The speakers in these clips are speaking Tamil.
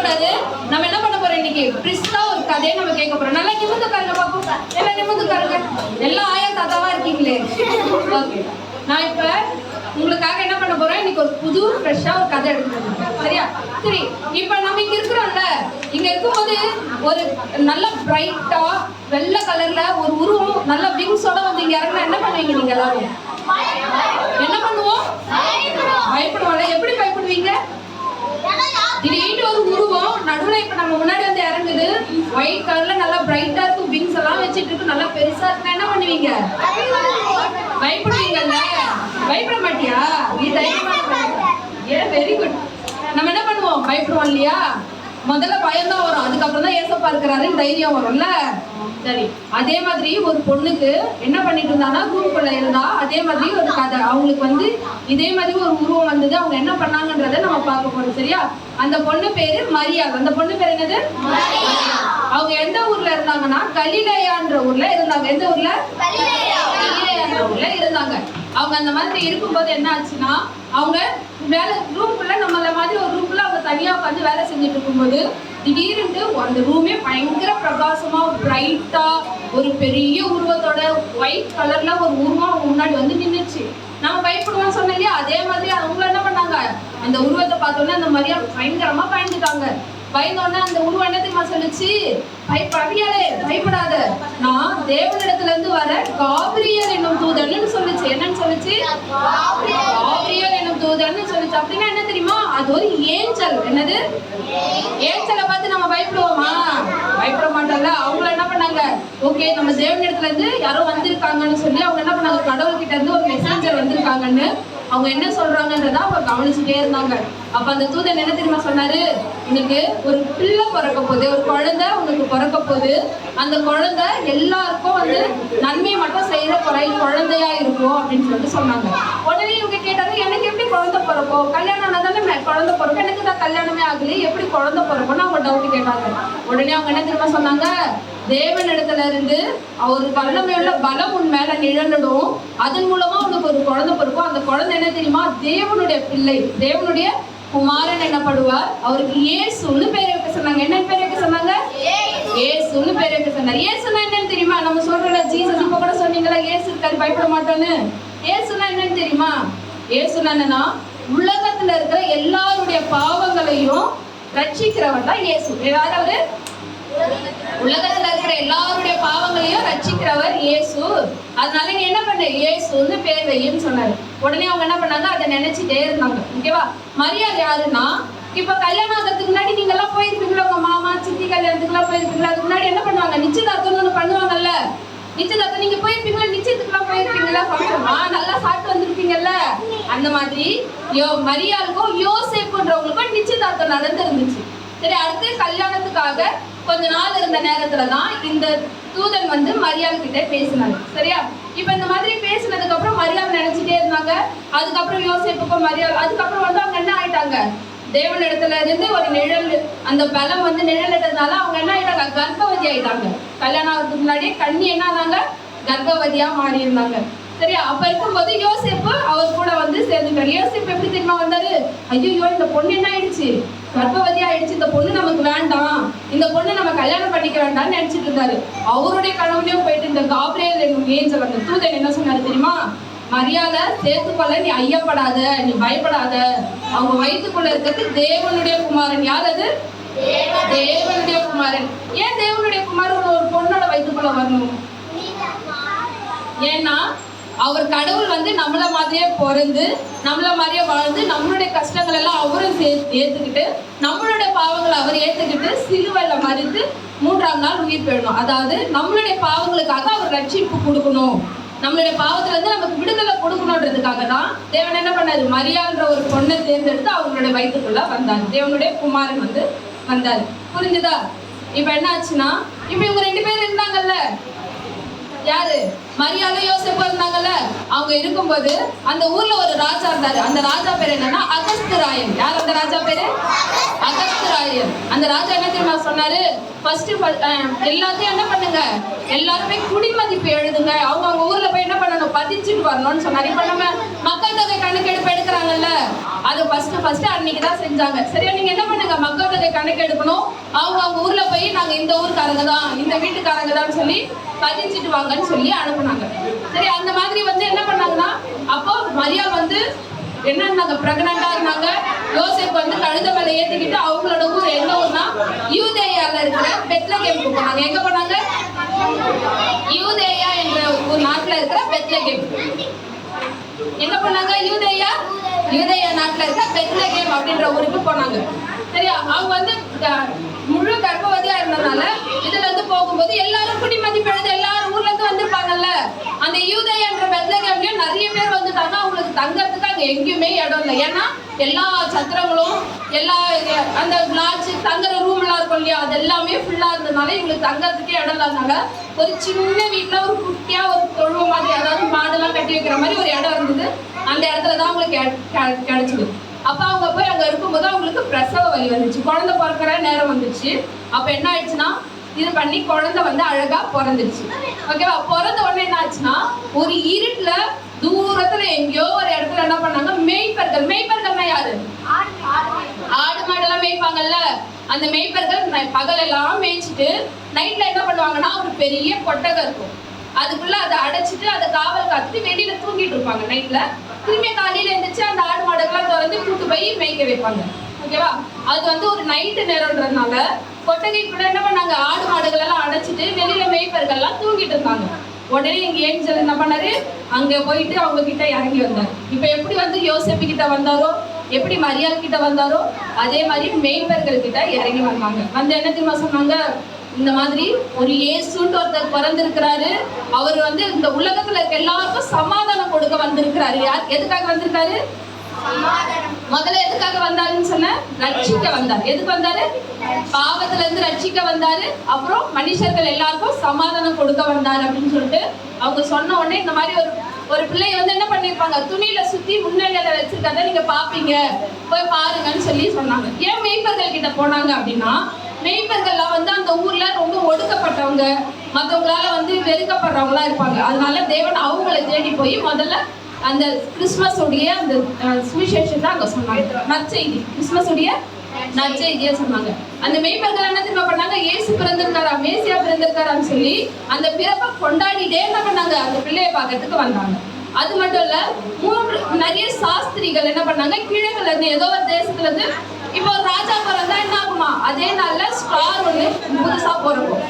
கூடாது நம்ம என்ன பண்ண போறோம் இன்னைக்கு? பிரிஸ்டா ஒரு கதையை நம்ம கேட்க போறோம். நல்லா நிமிந்து உட்காருங்க பாப்போம் எல்லாம் நிமிந்து உட்காருங்க எல்லாம் ஆயா தாத்தாவா இருக்கீங்களே. ஓகே நான் இப்ப உங்களுக்காக என்ன பண்ண போறேன் இன்னைக்கு ஒரு புது ஃப்ரெஷ்ஷா ஒரு கதை எடுத்து வந்திருக்கேன். சரியா? சரி இப்ப நம்ம இங்க இருக்கிறோம்ல இங்க இருக்கும்போது ஒரு நல்ல பிரைட்டா வெள்ளை கலர்ல ஒரு உருவம் நல்ல விங்ஸோட வந்து இங்க இறங்கினா என்ன பண்ணுவீங்க நீங்க எல்லாரும்? என்ன பண்ணுவோம்? பயப்படுவோம்ல. எப்படி பயப்படுவீங்க? திடீர்னு ஒரு உருவம் நடுவுல இப்ப நம்ம முன்னாடி வந்து இறங்குது. ஒயிட் கலர்ல நல்லா பிரைட்டா இருக்கும். விங்ஸ் எல்லாம் வச்சுட்டு இருக்கு நல்லா பெருசா இருக்கா என்ன பண்ணுவீங்க? பயப்படுவீங்கல்ல. பயப்பட மாட்டியா? நீ தைரியமா ஏ வெரி குட் நம்ம என்ன பண்ணுவோம்? பயப்படுவோம் இல்லையா? முதல்ல பயம் தான் வரும். அதுக்கப்புறம் தான் ஏசப்பா இருக்கிறாருன்னு தைரியம் வரும்ல. சரி. அதே மாதிரி ஒரு பொண்ணுக்கு என்ன பண்ணிட்டு இருந்தானா குரூப்ல இருந்தா அதே மாதிரி ஒரு கதை. அவங்களுக்கு வந்து இதே மாதிரி ஒரு உருவம் வந்தது. அவங்க என்ன பண்ணாங்கன்றத நம்ம பார்க்க போறோம் சரியா? அந்த பொண்ணு பேரு மரியாள் அந்த பொண்ணு பேர் என்னது? அவங்க எந்த ஊர்ல இருந்தாங்கன்னா கலிலையான்ற ஊர்ல இருந்தாங்க. எந்த ஊர்ல? கலிலையான்ற ஊர்ல இருந்தாங்க. அவங்க அந்த மாதிரி இருக்கும்போது என்ன ஆச்சுன்னா அவங்க வேலை ரூம்குள்ள நம்மள மாதிரி ஒரு குரூப்ல அவங்க தனியா உட்காந்து வேலை செஞ்சுட்டு இருக்கும்போது திடீர்னு அந்த ரூமே பயங்கர பிரகாசமா பிரைட்டா ஒரு பெரிய உருவத்தோட ஒயிட் கலர்ல ஒரு உருவம் அவங்க முன்னாடி வந்து நின்றுச்சு நம்ம பயப்படுவோம் சொன்னேன் இல்லையா? அதே மாதிரி அவங்க என்ன பண்ணாங்க? அந்த உருவத்தை பார்த்தோன்னே அந்த மாதிரியா பயங்கரமா பயந்துட்டாங்க. பயந்தோடனே அந்த உருவம் என்ன தெரியுமா சொல்லுச்சு? பயப்படியாலே பயப்படாத. நான் தேவனிடத்துல இருந்து வர காபிரியல் என்னும் தூதன்னு சொல்லுச்சு. என்னன்னு சொல்லுச்சு? அப்படின்னா என்ன தெரியுமா? அது ஒரு ஏஞ்சல். என்னது? ஏஞ்சலை பார்த்து நம்ம பயப்படுவோமா? பயப்பட மாட்டோம்ல. அவங்கள என்ன பண்ணாங்க? ஓகே நம்ம தேவனிடத்துல இருந்து யாரோ வந்திருக்காங்கன்னு சொல்லி அவங்க என்ன பண்ணாங்க? கடவுள் கிட்ட இருந்து ஒரு மெசேஞ்சர் வந்திருக்காங்கன்னு அவங்க என்ன சொல்றாங்கன்றத அவங்க கவனிச்சுட்டே இருந்தாங்க. அப்ப அந்த தூதன் என்ன தெரியுமா சொன்னாரு? இன்னைக்கு ஒரு பிள்ளை பிறக்க போகுது ஒரு குழந்தை உனக்கு பிறக்க போகுது. அந்த குழந்தை எல்லாருக்கும் வந்து நன்மை மட்டும் செய்யற குறை குழந்தையா இருக்கும் அப்படின்னு சொல்லிட்டு சொன்னாங்க. உடனே இவங்க கேட்டாங்க எனக்கு எப்படி குழந்தை பிறக்கும்? கல்யாணம் ஆனா தானே குழந்தை பிறக்கும்? எனக்கு தான் கல்யாணமே ஆகல எப்படி குழந்தை பிறக்கும்னு அவங்க டவுட் கேட்டாங்க. உடனே அவங்க என்ன தெரியுமா சொன்னாங்க? தேவனிடத்துல இருந்து அவர் வல்லமையுள்ள பலம் உன் மேல நிழலிடும். அதன் மூலமா உனக்கு ஒரு குழந்தை பிறக்கும். அந்த குழந்தை என்ன தெரியுமா? தேவனுடைய பிள்ளை தேவனுடைய குமாரன் என்னப்படுவார்? அவருக்கு ஏசுன்னு பேர் வைக்க சொன்னாங்க. என்ன பேர் வைக்க சொன்னாங்க? ஏசுன்னு பேர் வைக்க சொன்னார். ஏசுனா என்னன்னு தெரியுமா? நம்ம சொல்றோம்ல ஜீசஸ் இப்ப கூட சொன்னீங்களா ஏசு இருக்காரு பயப்பட மாட்டோன்னு. ஏசுனா என்னன்னு தெரியுமா? ஏசுனா என்னன்னா உலகத்துல இருக்கிற எல்லாருடைய பாவங்களையும் ரட்சிக்கிறவன் தான் இயேசு. அவரு உலகத்துல இருக்கிற எல்லாருடைய பாவங்களையும் ரட்சிக்கிறவர் இயேசு. அதனால நீ என்ன பண்ண? இயேசுன்னு பேர் வையும் சொன்னாரு. உடனே அவங்க என்ன பண்ணாங்க? அதை நினைச்சிட்டே இருந்தாங்க. ஓகேவா மரியாதை யாருன்னா இப்ப கல்யாணம் ஆகிறதுக்கு முன்னாடி நீங்க எல்லாம் போயிருப்பீங்களா உங்க மாமா சித்தி கல்யாணத்துக்கு எல்லாம் போயிருப்பீங்களா அதுக்கு முன்னாடி என்ன பண்ணுவாங்க? நிச்சயதார்த்தம் ஒண்ணு பண்ணுவாங்கல்ல. நிச்சயதார்த்தம் நீங்க போயிருப்பீங்களா? நிச்சயத்துக்குலாம் போயிருப்பீங்களா? போயிருக்கீங்களா நல்லா சாப்பிட்டு வந்திருப்பீங்கல்ல. அந்த மாதிரி யோ மரியாளுக்கும் யோசேப்புன்றவங்களுக்கும் நிச்சயதார்த்தம் நடந்து இருந்துச்சு சரி அடுத்து கல்யாணத்துக்காக கொஞ்ச நாள் இருந்த நேரத்துல தான் இந்த தூதன் வந்து மரியாள் கிட்ட பேசினாரு. சரியா? இப்ப இந்த மாதிரி பேசினதுக்கு அப்புறம் மரியாள் நினைச்சிட்டே இருந்தாங்க. அதுக்கப்புறம் யோசிப்புக்கும் மரியாள். அதுக்கப்புறம் வந்து அவங்க என்ன ஆயிட்டாங்க? தேவன் இடத்துல இருந்து ஒரு நிழல் அந்த பலம் வந்து நிழல் நிழலிட்டதுனால அவங்க என்ன ஆயிட்டாங்க? கர்ப்பவதி ஆயிட்டாங்க. கல்யாணம் ஆகிறதுக்கு முன்னாடியே கண்ணி என்ன ஆனாங்க? கர்ப்பவதியா மாறி இருந்தாங்க சரியா அப்ப இருக்கும்போது யோசிப்பு அவர் கூட வந்து சேர்ந்துட்டாரு யோசிப்பு எப்படி தெரியுமா வந்தாரு? ஐயோ இந்த பொண்ணு என்ன ஆயிடுச்சு? கர்ப்பவதி ஆயிடுச்சு. இந்த பொண்ணு நமக்கு வேண்டாம். இந்த பொண்ணு நம்ம கல்யாணம் பண்ணிக்க வேண்டாம்னு நினைச்சிட்டு இருந்தாரு. அவருடைய கனவுலயும் போயிட்டு இந்த காப்ரியல் என்னும் ஏஞ்சல் அந்த தூதன் என்ன சொன்னாரு தெரியுமா? மரியாதை சேர்த்துக்கொள்ள நீ ஐயப்படாத நீ பயப்படாத. அவங்க வயிற்றுக்குள்ள இருக்கிறது தேவனுடைய குமாரன். யார் அது? தேவனுடைய குமாரன். ஏன் தேவனுடைய குமாரன் ஒரு பொண்ணோட வயிற்றுக்குள்ள வரணும்? ஏன்னா அவர் கடவுள் வந்து நம்மள மாதிரியே பிறந்து நம்மள மாதிரியே வாழ்ந்து நம்மளுடைய கஷ்டங்கள் எல்லாம் அவரும் சே- ஏத்துக்கிட்டு நம்மளுடைய பாவங்களை அவர் ஏத்துக்கிட்டு சிலுவையில மறித்து மூன்றாம் நாள் உயிர் பெறணும். அதாவது நம்மளுடைய பாவங்களுக்காக அவர் ரட்சிப்பு கொடுக்கணும். நம்மளுடைய பாவத்துல இருந்து நமக்கு விடுதலை கொடுக்கணுன்றதுக்காக தான் தேவன் என்ன பண்ணாரு? மரியான்ற ஒரு பொண்ணை தேர்ந்தெடுத்து அவங்களுடைய வயிற்றுக்குள்ள வந்தார். தேவனுடைய குமாரன் வந்து வந்தார். புரிஞ்சுதா? இப்ப என்ன ஆச்சுன்னா இப்ப இவங்க ரெண்டு பேர் இருந்தாங்கல்ல யாரு? மரியாதை யோசிப்பு இருந்தாங்கல்ல? அவங்க இருக்கும்போது அந்த ஊர்ல ஒரு ராஜா இருந்தாரு. அந்த ராஜா பேர் என்னன்னா அகஸ்தராயன் யார் அந்த ராஜா பேரு? அகஸ்தராயன் அந்த ராஜா என்ன தெரியுமா சொன்னாரு? ஃபர்ஸ்ட் எல்லாத்தையும் என்ன பண்ணுங்க? எல்லாருமே குடிமதிப்பு எழுதுங்க. அவங்க அவங்க ஊர்ல போய் என்ன பண்ணணும்? பதிச்சுட்டு வரணும்னு சொன்னாரு. இப்ப நம்ம மக்கள் தொகை கணக்கெடுப்பு எடுக்கிறாங்கல்ல? அது ஃபர்ஸ்ட் ஃபர்ஸ்ட் அன்னைக்கு தான் செஞ்சாங்க. சரியா? நீங்க என்ன பண்ணுங்க? மக்கள் தொகை கணக்கெடுக்கணும். அவங்க அவங்க ஊர்ல போய் நாங்க இந்த ஊருக்காரங்க தான். இந்த வீட்டுக்காரங்க தான் சொல்லி பதிஞ்சிட்டு வாங்கன்னு சொல்லி அனுப்புனாங்க. சரி அந்த மாதிரி வந்து என்ன பண்ணாங்கன்னா அப்போ மரியா வந்து என்ன இருந்தாங்க? பிரெக்னண்டா இருந்தாங்க. யோசேப் வந்து கழுத மேல ஏத்திக்கிட்டு அவங்களோட ஊர் எங்க ஊர்னா யூதேயால இருக்கிற பெத்லகேமுக்கு போனாங்க. எங்க போனாங்க? யூதேயா என்ற ஒரு நாட்டுல இருக்கிற பெத்லகேம். என்ன பண்ணாங்க யூதேயா? யூதேயா நாட்டுல பெத்ல பெத்லகேம் அப்படின்ற ஊருக்கு போனாங்க. சரியா அவங்க வந்து க- முழு கர்ப்பவதியா இருந்ததுனால இதுல இருந்து போகும்போது எல்லாரும் குடிமதிப்பு எழுத எல்லாரும் ஊர்ல இருந்து வந்திருப்பாங்கல்ல அந்த யூதேயா என்ற பெத்லகேம்லயும் நிறைய பேர் வந்துட்டாங்க அவங்களுக்கு தங்கறதுக்கு அங்க எங்கேயுமே இடம் இல்லை. ஏன்னா எல்லா சத்திரங்களும் எல்லா அந்த லாட்ஜ் தங்குற ரூம் எல்லாம் இருக்கும் இல்லையா? அது எல்லாமே ஃபுல்லா இருந்ததுனால இவங்களுக்கு தங்கறதுக்கே இடம் இல்லாதனால ஒரு சின்ன வீட்டில் ஒரு குட்டியா ஒரு தொழுவ மாதிரி அதாவது மாடெல்லாம் கட்டி வைக்கிற மாதிரி ஒரு இடம் இருந்தது. அந்த இடத்துல தான் அவங்களுக்கு கெ- கெ- அப்ப அவங்க போய் அங்க இருக்கும்போது அவங்களுக்கு பிரசவ வலி வந்துச்சு. குழந்தை பிறக்கிற நேரம் வந்துச்சு. அப்ப என்ன ஆயிடுச்சுன்னா இது பண்ணி குழந்தை வந்து அழகா பிறந்துருச்சு ஓகேவா? பிறந்த உடனே என்ன ஆச்சுன்னா ஒரு இருட்டுல தூரத்துல எங்கேயோ ஒரு இடத்துல என்ன பண்ணாங்க? மேய்ப்பர்கள். மேய்ப்பர்கள்னா யாரு? ஆடு மாடெல்லாம் மேய்ப்பாங்கல்ல? அந்த மேய்ப்பர்கள் பகல் பகலெல்லாம் மேய்ச்சிட்டு நைட்ல என்ன பண்ணுவாங்கன்னா ஒரு பெரிய கொட்டகை இருக்கும். அதுக்குள்ள அதை அடைச்சிட்டு அதை காவல் காத்துட்டு வெளியில தூங்கிட்டு இருப்பாங்க நைட்ல திரும்பி காலையில எழுந்திரிச்சு அந்த ஆடு மாடுகள்லாம் திறந்து கூட்டு போய் மேய்க்க வைப்பாங்க. ஓகேவா? அது வந்து ஒரு நைட்டு நேரம்ன்றதுனால கொட்டகைக்குள்ள என்ன பண்ணாங்க ஆடு மாடுகள் எல்லாம் அடைச்சிட்டு வெளியில மேய்ப்பர்கள்லாம் தூங்கிட்டு இருந்தாங்க உடனே இங்க ஏஞ்சல் என்ன பண்ணாரு? அங்க போயிட்டு அவங்க கிட்ட இறங்கி வந்தார். இப்ப எப்படி வந்து யோசிப்பு கிட்ட வந்தாரோ எப்படி மரியாள் கிட்ட வந்தாரோ அதே மாதிரி மேய்ப்பர்கள் கிட்ட இறங்கி வந்தாங்க. வந்து என்ன தெரியுமா சொன்னாங்க? இந்த மாதிரி ஒரு இயேசுன்ட்டு ஒருத்தர் பிறந்திருக்கிறாரு. அவர் வந்து இந்த உலகத்துல இருக்க எல்லாருக்கும் சமாதானம் கொடுக்க வந்திருக்கிறாரு. யார்? எதுக்காக வந்திருக்காரு? முதல்ல எதுக்காக வந்தாருன்னு சொன்ன ரட்சிக்க வந்தார். எதுக்கு வந்தாரு? பாவத்துல இருந்து ரட்சிக்க வந்தாரு. அப்புறம் மனுஷர்கள் எல்லாருக்கும் சமாதானம் கொடுக்க வந்தாரு அப்படின்னு சொல்லிட்டு அவங்க சொன்ன உடனே இந்த மாதிரி ஒரு ஒரு பிள்ளைய வந்து என்ன பண்ணிருப்பாங்க துணியில சுத்தி முன்னணியில வச்சிருக்கத நீங்க பாப்பீங்க. போய் பாருங்கன்னு சொல்லி சொன்னாங்க. ஏன் மெய்ப்பர்கள் கிட்ட போனாங்க அப்படின்னா மெய்ப்பர்கள்லாம் வந்து அந்த ஊர்ல ரொம்ப ஒடுக்கப்பட்டவங்க. மற்றவங்களால வந்து வெறுக்கப்படுறவங்களா இருப்பாங்க. அதனால தேவன் அவங்கள தேடி போய் முதல்ல அந்த கிறிஸ்மஸ் உடைய அந்த சுவிசேஷத்தை அங்க சொன்னாங்க. நற்செய்தி. கிறிஸ்மஸ் உடைய நற்செய்தியா சொன்னாங்க. அந்த மெய்ப்பர்கள் என்ன திரும்ப பண்ணாங்க? இயேசு பிறந்திருக்காரா? மேசியா பிறந்திருக்காரான்னு சொல்லி அந்த பிறப்பை கொண்டாடிட்டே என்ன பண்ணாங்க? அந்த பிள்ளையை பார்க்கறதுக்கு வந்தாங்க. அது மட்டும் இல்ல மூன்று நிறைய சாஸ்திரிகள் என்ன பண்ணாங்க? கிழக்குல இருந்து ஏதோ ஒரு தேசத்துல இருந்து இப்போ ராஜா பிறந்தா என்ன ஆகுமா அதே நாள்ல ஸ்டார் ஒண்ணு புதுசா பிறக்கும்.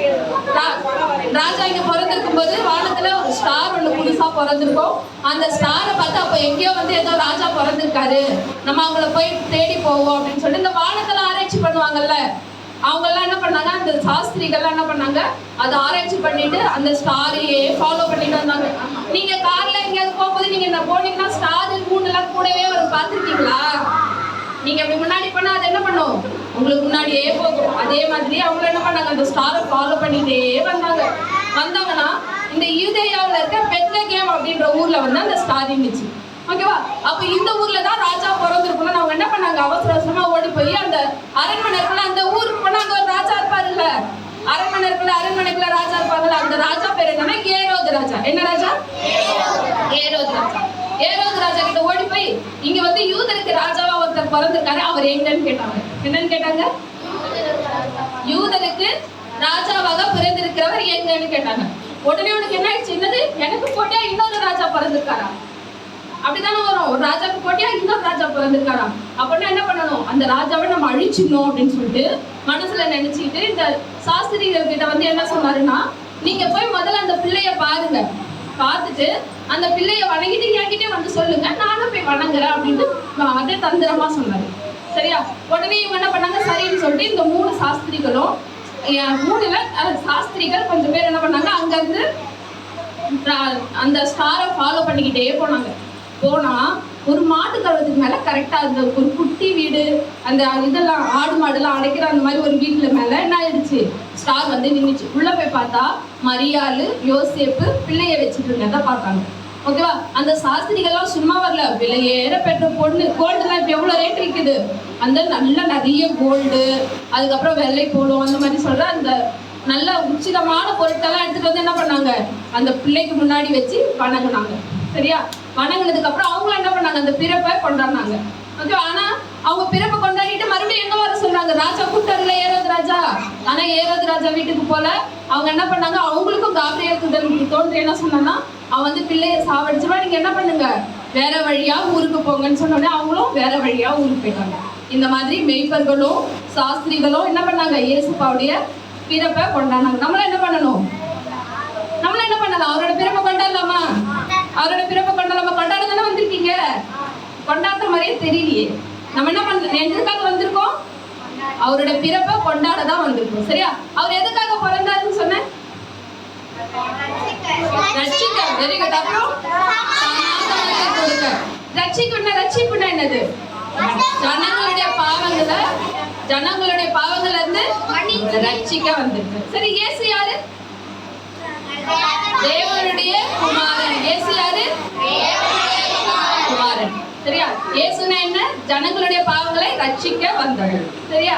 ராஜா இங்க பிறந்திருக்கும் போது வானத்துல ஒரு ஸ்டார் ஒண்ணு புதுசா பிறந்திருக்கும். அந்த ஸ்டாரை பார்த்து அப்ப எங்கேயோ வந்து ஏதோ ராஜா பிறந்திருக்காரு. நம்ம அவங்கள போய் தேடி போவோம் அப்படின்னு சொல்லிட்டு இந்த வானத்துல ஆராய்ச்சி பண்ணுவாங்கல்ல. அவங்க எல்லாம் என்ன பண்ணாங்க? அந்த சாஸ்திரிகள்லாம் என்ன பண்ணாங்க? அதை ஆராய்ச்சி பண்ணிட்டு அந்த ஸ்டாரையே ஃபாலோ பண்ணிட்டு வந்தாங்க. நீங்க கார்ல எங்கேயாவது போகும்போது நீங்க என்ன போனீங்கன்னா ஸ்டார் மூணு எல்லாம் கூடவே ஒரு பார்த்துருக்கீங்களா? நீங்க முன்னாடி போனா அது என்ன பண்ணும்? உங்களுக்கு முன்னாடியே போகும். அதே மாதிரி அவங்க என்ன பண்ணாங்க? அந்த ஸ்டாரை ஃபாலோ பண்ணிட்டே வந்தாங்க. வந்தாங்கன்னா இந்த யூதேயாவுல இருக்க பெத்லகேம் அப்படின்ற ஊர்ல வந்து அந்த ஸ்டார் இருந்துச்சு. ஓகேவா அப்ப இந்த ஊர்ல தான் ராஜா பிறந்திருக்கணும் அவங்க என்ன பண்ணாங்க? அவசர அவசரமா ஓடி போய் அந்த அரண்மனை இருக்குல்ல அந்த ஊருக்கு போனா அங்க ஒரு ராஜா இருப்பாருல்ல? அரண்மனை இருக்குல்ல அரண்மனைக்குள்ள ராஜா இருப்பாங்கல்ல? அந்த ராஜா பேர் என்னன்னா ஏரோது ராஜா. என்ன ராஜா? ஏரோது ராஜா. ஏரோது ராஜா கிட்ட ஓடி போய் இங்க வந்து யூதருக்கு ராஜாவா ஒருத்தர் பிறந்திருக்காரு அவர் எங்கன்னு கேட்டாங்க. என்னன்னு கேட்டாங்க? யூதனுக்கு ராஜாவாக பிறந்திருக்கிறவர் எங்கன்னு கேட்டாங்க. உடனே உனக்கு என்ன ஆயிடுச்சு என்னது? எனக்கு போட்டியா இன்னொரு ராஜா பிறந்திருக்காரா? அப்படித்தானே வரும். ஒரு ராஜாவுக்கு போட்டியா? இன்னொரு ராஜா பிறந்திருக்காராம் அப்படின்னா என்ன பண்ணணும்? அந்த ராஜாவை நம்ம அழிச்சிடணும் அப்படின்னு சொல்லிட்டு மனசுல நினைச்சுக்கிட்டு இந்த சாஸ்திரிகள் கிட்ட வந்து என்ன சொன்னாருன்னா நீங்க போய் முதல்ல அந்த பிள்ளைய பாருங்க. பார்த்துட்டு அந்த பிள்ளைய வணங்கிட்டு என்கிட்டே வந்து சொல்லுங்க நானும் போய் வணங்குறேன் அப்படின்னு அதே தந்திரமா சொன்னாரு. சரியா? உடனே இவங்க என்ன பண்ணாங்க? சரின்னு சொல்லிட்டு இந்த மூணு சாஸ்திரிகளும் மூணுல சாஸ்திரிகள் கொஞ்சம் பேர் என்ன பண்ணாங்க? அங்க இருந்து அந்த ஸ்டாரை ஃபாலோ பண்ணிக்கிட்டே போனாங்க. போனா ஒரு மாட்டு கழுவதுக்கு மேல கரெக்டா அந்த ஒரு குட்டி வீடு அந்த இதெல்லாம் ஆடு மாடுலாம் அடைக்கிற அந்த மாதிரி ஒரு வீட்டுல மேல என்ன ஆயிடுச்சு? ஸ்டார் வந்து நின்றுச்சு உள்ள போய் பார்த்தா மரியாளு யோசேப்பு பிள்ளைய வச்சுட்டு இருந்ததை பார்த்தாங்க. ஓகேவா அந்த சாஸ்திரிகள்லாம் சும்மா வரல. விலையேற பெற்ற பொண்ணு. கோல்டுலாம் இப்போ எவ்வளோ ரேட் விற்குது அந்த நல்ல நிறைய கோல்டு அதுக்கப்புறம் வெள்ளை போடும் அந்த மாதிரி சொல்ற அந்த நல்ல உச்சிதமான பொருட்கள்லாம் எடுத்துட்டு வந்து என்ன பண்ணாங்க? அந்த பிள்ளைக்கு முன்னாடி வச்சு வணங்கினாங்க. சரியா? வணங்கினதுக்கு அப்புறம் அவங்க என்ன பண்ணாங்க? அந்த பிறப்பை கொண்டாடினாங்க. ஓகே ஆனா அவங்க பிறப்பை கொண்டாடிட்டு மறுபடியும் எங்க வர சொல்றாங்க? ராஜா கூட்டாருல ஏறாது ராஜா. ஆனா ஏறாது ராஜா வீட்டுக்கு போல. அவங்க என்ன பண்ணாங்க? அவங்களுக்கும் காபிரியல் தூதன் தோன்றி என்ன சொன்னா அவன் வந்து பிள்ளைய சாவடிச்சிருவா. நீங்க என்ன பண்ணுங்க? வேற வழியா ஊருக்கு போங்கன்னு சொன்ன உடனே அவங்களும் வேற வழியா ஊருக்கு போயிட்டாங்க. இந்த மாதிரி மெய்ப்பர்களும் சாஸ்திரிகளும் என்ன பண்ணாங்க? இயேசுப்பாவுடைய பிறப்பை கொண்டாடினாங்க. நம்மளும் என்ன பண்ணணும்? நம்மளும் என்ன பண்ணலாம்? அவரோட பிறப்பை கொண்டாடலாமா? அவரோட பிறப்பை கொண்டாடலாமா கொண்டாட தானே வந்திருக்கீங்க? கொண்டாடுற மாதிரியே தெரியலையே. நம்ம என்ன பண்ண எதுக்காக வந்திருக்கோம்? அவரோட பிறப்பை கொண்டாட தான் வந்திருக்கோம். சரியா? அவர் எதுக்காக பிறந்தாருன்னு சொன்னேன்? ரட்சிக்க. வெரி குட் அப்புறம்? சமாதானத்தை கொடுக்க. ரட்சிக்கணும்னா ரட்சிப்புனா என்னது? ஜனங்களுடைய பாவங்களை ஜனங்களுடைய பாவங்கள்ல இருந்து ரட்சிக்க வந்திருக்கு சரி இயேசு யாரு? தேவனுடைய குமாரன். இயேசு யாரு? குமாரன். சரியா? இயேசுனா என்ன? ஜனங்களுடைய பாவங்களை ரட்சிக்க வந்தவர். சரியா?